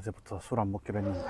어제부터 술 안 먹기로 했는데.